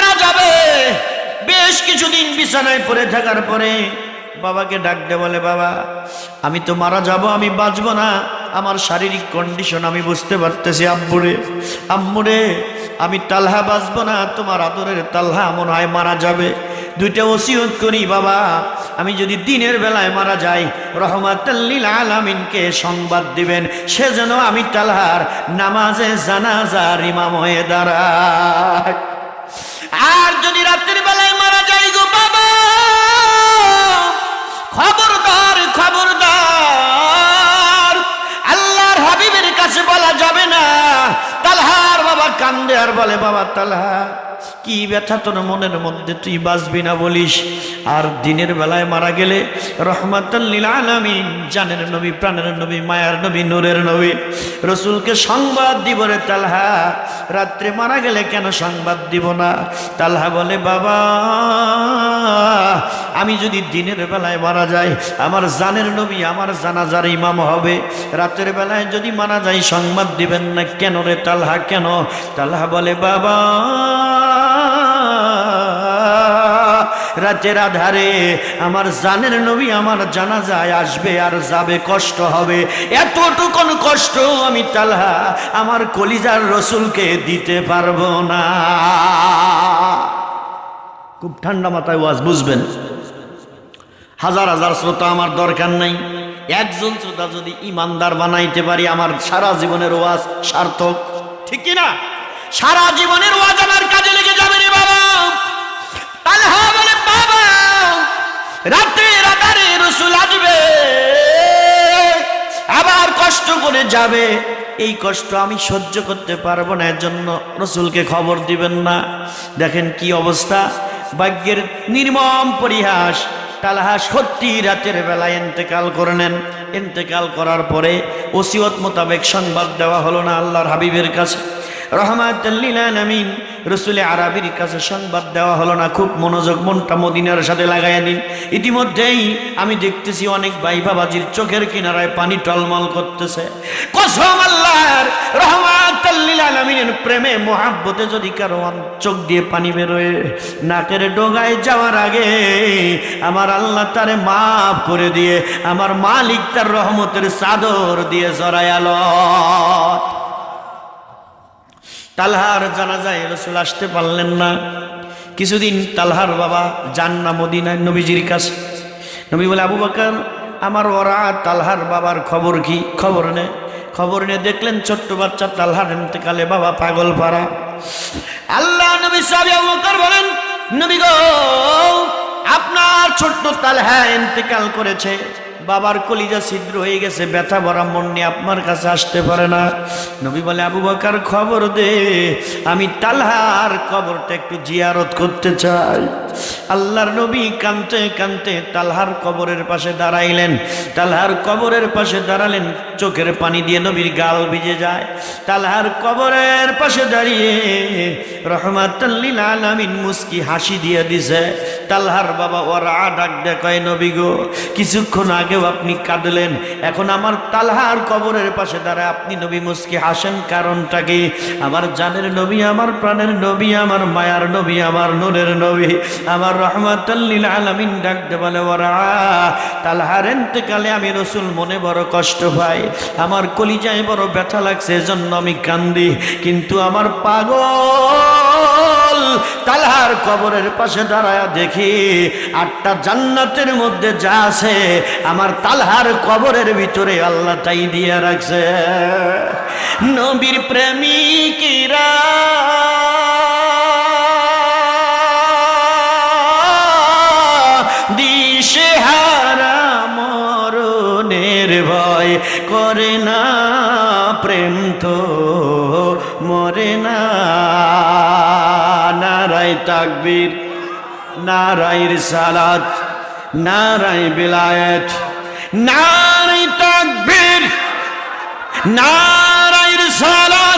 মারা যাবে। বেশ কিছুদিন বিছানায় পড়ে থাকার পরে বাবাকে ডাক দে বলে, বাবা, আমি তো মারা যাব, আমি বাঁচবো না। আমার শারীরিক কন্ডিশন আমি বুঝতে পারতেছি আম্মুরে আম্মুরে, আমি তালহা বাঁচবো না। তোমার আদরের তালহা মনে হয় মারা যাবে। দুইটা ওসিয়ত করি, বাবা। আমি যদি দিনের বেলায় মারা যাই রহমাতাল্লিল আলামিনকে সংবাদ দিবেন সেজন্য আমি তালহার নামাজে জানাজার ইমাম হয়ে দাঁড়াই। আর যদি রাত্রির বেলায় মারা যাই গো বাবা, খবরদার খবরদার, আল্লাহর হাবিবের কাছে বলা যাবে না। তালহার বাবা কান্দে আর বলে, বাবা তালহা, কি ব্যথা তোর মনের মধ্যে? তুই বাঁচবি না বলিস। আর দিনের বেলায় মারা গেলে রহমাতাল্লিল জানের নবী, প্রাণের নবী, মায়ার নবী, নূরের নবী, রসুলকে সংবাদ দিব রে তালহা। রাত্রে মারা গেলে কেন সংবাদ দিব না? তালহা বলে, বাবা, আমি যদি দিনের বেলায় মারা যাই, আমার জানের নবী, আমার জানাজার ইমাম হবে। রাতের বেলায় যদি মারা যায় সংবাদ দিবেন না কেন রে তালহা, কেন? তালহা বলে, বাবা রাতের আধারে আমার জানের নবী আমার জানা যায় আসবে আর যাবে কষ্ট হবে। এতটুকুন কষ্ট আমি তালহা আমার কলিজার রসুলকে দিতে পারব না। খুব ঠান্ডা মাথায় ওয়াজ বুঝবেন। হাজার হাজার শ্রোতা আমার দরকার নাই। একজন শ্রোতা যদি ইমানদার বানাইতে পারি, আমার সারা জীবনের ওয়াজ সার্থক। ঠিক কি না সারা জীবনের ওয়াজ রাত্রে রাতারে রসুল আসবে। আবার কষ্ট করে যাবে। এই কষ্ট আমি সহ্য করতে পারব না এর জন্য রসুলকে খবর দিবেন না। দেখেন কি অবস্থা। ভাগ্যের নির্মম পরিহাস, তালহা সত্যি রাতের বেলায় এন্তেকাল নেন এন্তেকাল করার পরে ওসিয়ত মোতাবেক সংবাদ দেওয়া হলো না আল্লাহর হাবিবের কাছে। রহমাতাল্লিলামিন রসুলে আরবির কাছে সংবাদ দেওয়া হলো না, খুব মনোযোগ মনটা মদিনার সাথে লাগাইয়া দিন। ইতিমধ্যেই আমি দেখতেছি অনেক ভাই বাবাজির চোখের কিনারায় পানি টলমল করতেছে। কসম আল্লাহর রহমাতাল্লিল প্রেমে, মোহাব্বতে যদি কারও চোখ দিয়ে পানি বেরোয়, নাকের ডোগায় যাওয়ার আগে আমার আল্লাহ তারে মাফ করে দিয়ে, আমার মালিক তার রহমতের চাদর দিয়ে জড়ায়ালো তালহার জানা যায় রসুল আসতে পারলেন না। কিছুদিন তালহার বাবা যান না মদিনায় নবীজির কাছে। নবী বলে, আবু বাকর, আমার ওরা তালহার বাবার খবর কি? খবর নে। খবর নিয়ে দেখলেন ছোট্ট বাচ্চা তালহার এতেকালে বাবা পাগল পাড়া। আল্লাহ নবী সাহেব আবু বকর বলেন, নবী গো, আপনার ছোট্ট তালহা এতেকাল করেছে। বাবার কলিজা ছিদ্র হয়ে গেছে, ব্যথা ভরা মন নিয়ে আপনার কাছে আসতে পারে না। নবী বলে, আবু বকার, খবর দে, আমি তালহার কবরটা একটু জিয়ারত করতে চাই। আল্লাহর নবী কানতে কানতে তালহার কবরের পাশে দাঁড়াইলেন। তালহার কবরের পাশে দাঁড়ালেন, চোখের পানি দিয়ে নবীর গাল ভিজে যায়। তালহার কবরের পাশে দাঁড়িয়ে রহমাতাল্লিল আলামিন মুস্কি হাসি দিয়ে দিছে। তালহার বাবা ওরা ডাক দেখায়, নবী গো, কিছুক্ষণ আগেও আপনি কাঁদলেন। এখন আমার তালহার কবরের পাশে দাঁড়ায় আপনি নবী মুস্কি হাসেন কারণটা কি? আমার জানের নবী, আমার প্রাণের নবী, আমার মায়ার নবী, আমার নূরের নবী, আমার রহমাতাল্লিল আলামিন ডাক দে বলে, ওরা, তালহার এতেকালে আমি রসুল মনে বড় কষ্ট পাই। আমার কলিজায় বড় ব্যথা লাগছে, এজন্য আমি কান্দি। কিন্তু আমার পাগল তালহার কবরের পাশে দাঁড়ায় দেখি আটটা জান্নাতের মধ্যে যা আছে, আমার তালহার কবরের ভিতরে আল্লাহ তাই দিয়ে রাখছে। নবীর প্রেমিকিরা ভয় করে না, প্রেম তো মরে না। তাকবীর। নারায়ের রিসালাত নারায় বিলায়েত নারায় তাকবীর নারায়ের সালাত